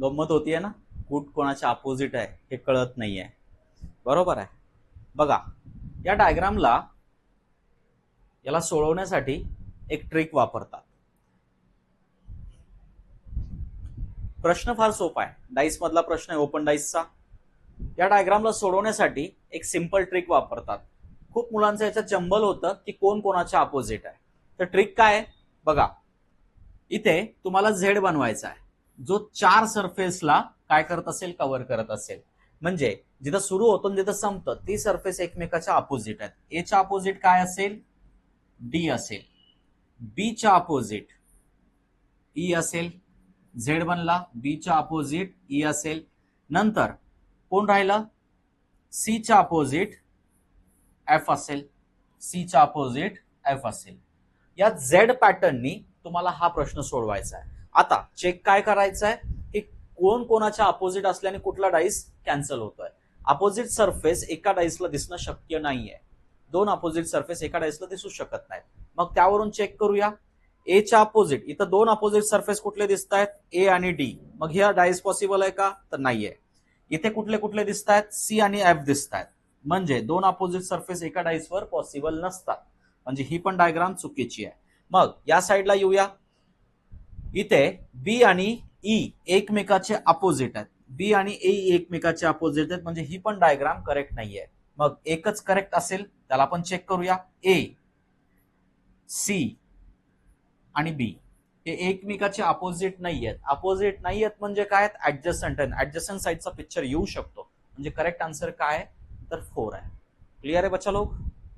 गंमत होतीये ना? कूट कोणाच्या अपोजिट आहे हे कळत नाहीये. बरोबर आहे? बघा या डायग्रामला याला सोडवण्यासाठी एक ट्रिक वापरतात. प्रश्न फार सोपा आहे. डाईस मधला प्रश्न आहे ओपन डाईसचा या डायग्रामला सोडवण्यासाठी एक सिंपल ट्रिक वापरतात. खूप मुलांचं याच्यात चंबल होतं की कोण कोणाच्या अपोजिट आहे. तर ट्रिक काय आहे? बघा इथे तुम्हाला झेड बनवायचा आहे. जो चार सरफेसला काय करत असेल कव्हर करत असेल. म्हणजे जिथं सुरू होतो जिथं संपतं ती सरफेस एकमेकाच्या अपोजिट आहेत. एच्या अपोजिट काय असेल? डी असेल. बीच्या अपोजिट ई असेल. झेड बनला बीच्या अपोजिट ई असेल. नंतर कोण राहिलं? सीच्या अपोजिट एफ असेल. सीच्या अपोजिट एफ असेल. या झेड पॅटर्ननी तुम्हाला हा प्रश्न सोडवायचा आहे. आता चेक काय करायचं आहे की कोण कोणाच्या अपोजिट असल्याने कुठला डाईस कॅन्सल होतोय. अपोजिट सरफेस एका डाईसला दिसणं शक्य नाहीये. दोन अपोजिट सरफेस एका डाईसला दिसू शकत नाहीत. मग त्यावरून चेक करूया. ए च्या अपोजिट इथं दोन अपोजिट सरफेस कुठले दिसत आहेत ए आणि डी मग ह्या डाईस पॉसिबल आहे का? तर नाहीये. इथे कुठले कुठले दिसत आहेत सी आणि एफ दिसत आहेत म्हणजे दोन अपोजिट सरफेस एका डाईसवर पॉसिबल नसतात. म्हणजे ही पण डायग्राम चुकीची आहे. मग या साईडला येऊया. इथे बी आणि ई एकमेकाचे अपोजिट आहेत. बी आणि ए एकमेकाचे अपोजिट आहेत म्हणजे ही पण डायग्राम करेक्ट नाहीये. मग एकच करेक्ट असेल त्याला आपण चेक करूया. ए सी आणि बी हे एकमेकाचे अपोजिट नाही आहेत अपोजिट नाही आहेत? म्हणजे काय ऍडजस्टंट आहे ऍडजस्टंट साईडचा पिक्चर येऊ शकतो. म्हणजे करेक्ट आन्सर काय आहे? तर फोर आहे. क्लिअर आहे बच्चा लोक?